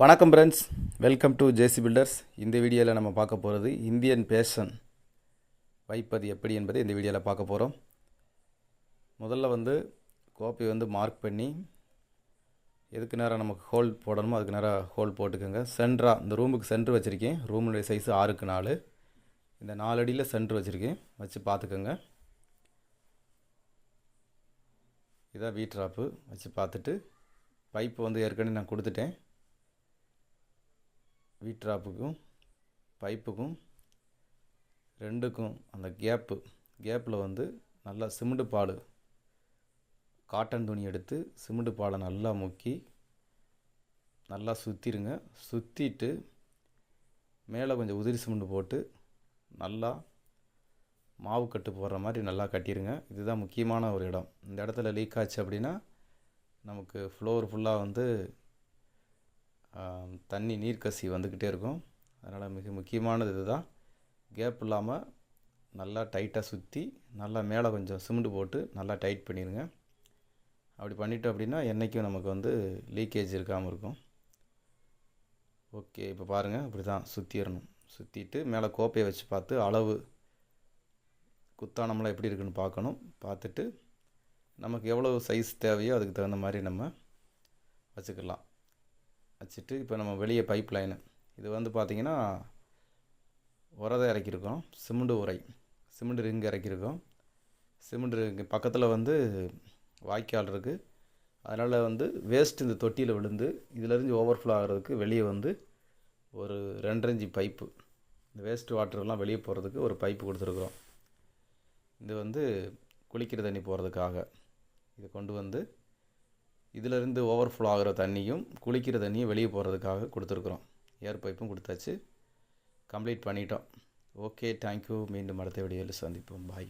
வணக்கம் friends welcome to JC Builders இந்த வீடியோவில் நம்ம பார்க்க போகிறது இந்தியன் பேஷன் வைப்பது எப்படி என்பதை இந்த வீடியோவில் பார்க்க போகிறோம் முதல்ல வந்து கோப்பை வந்து மார்க் பண்ணி எதுக்கு நேரம் நமக்கு ஹோல் போடணுமோ அதுக்கு நேரம் ஹோல் போட்டுக்கோங்க. சென்டராக இந்த ரூமுக்கு சென்ட்ரு வச்சுருக்கேன். ரூமுடைய சைஸு ஆறுக்கு நாலு. இந்த நாலு அடியில் சென்ட்ரு வச்சுருக்கேன். வச்சு பார்த்துக்கோங்க. இதான் வீட்ராப்பு வச்சு பார்த்துட்டு பைப்பு வந்து ஏற்கனவே நான் கொடுத்துட்டேன். வீட்ராப்புக்கும் பைப்புக்கும் ரெண்டுக்கும் அந்த கேப்பு கேப்பில் வந்து நல்லா சிமெண்டு பால் காட்டன் துணி எடுத்து சிமெண்டு பாலை நல்லா முக்கி நல்லா சுற்றிடுங்க சுற்றிட்டு மேலே கொஞ்சம் உதிரி சிமெண்ட் போட்டு நல்லா மாவு கட்டு போடுற மாதிரி நல்லா கட்டிடுங்க இதுதான் முக்கியமான ஒரு இடம். இந்த இடத்துல லீக் ஆச்சு அப்படின்னா நமக்கு ஃப்ளோர் ஃபுல்லாக வந்து தண்ணி நீர்க்கசி வந்துக்கிட்டே இருக்கும். அதனால் மிக முக்கியமானது இதுதான். கேப் இல்லாமல் நல்லா டைட்டாக சுற்றி நல்லா மேலே கொஞ்சம் சிமெண்ட் போட்டு நல்லா டைட் பண்ணிடுங்க அப்படி பண்ணிட்டோம் அப்படின்னா என்றைக்கும் நமக்கு வந்து லீக்கேஜ் இருக்காமல் இருக்கும். ஓகே இப்போ பாருங்கள் இப்படி தான் சுற்றிடணும் சுற்றிட்டு மேலே கோப்பையை வச்சு பார்த்து அளவு குத்தானம்லாம் எப்படி இருக்குன்னு பார்க்கணும். பார்த்துட்டு நமக்கு எவ்வளோ சைஸ் தேவையோ அதுக்கு தகுந்த மாதிரி நம்ம வச்சுக்கலாம். வச்சுட்டு இப்போ நம்ம வெளியே பைப் லைனு இது வந்து பார்த்திங்கன்னா உரதை இறக்கியிருக்கோம். சிமெண்ட் உரை. சிமெண்ட் ரிங் இறக்கியிருக்கோம். சிமெண்ட் ரிங் பக்கத்தில் வந்து வாய்க்கால் இருக்குது அதனால் வந்து வேஸ்ட் இந்த தொட்டியில் விழுந்து இதிலேருந்து ஓவர்ஃப்ளோ ஆகிறதுக்கு வெளியே வந்து ஒரு ரெண்டரை பைப்பு இந்த வேஸ்ட் வாட்டர்லாம் வெளியே போகிறதுக்கு ஒரு பைப்பு கொடுத்துருக்குறோம். இது வந்து குளிக்கிற தண்ணி போகிறதுக்காக இதை கொண்டு வந்து இதிலிருந்து ஓவர்ஃப்ளோ ஆகிற தண்ணியும் குளிக்கிற தண்ணியும் வெளியே போகிறதுக்காக கொடுத்துருக்குறோம். ஏர் பைப்பும் கொடுத்தாச்சு. கம்ப்ளீட் பண்ணிட்டோம். ஓகே தேங்க்யூ மீண்டும் அடுத்த வீடியோவில் சந்திப்போம். பாய்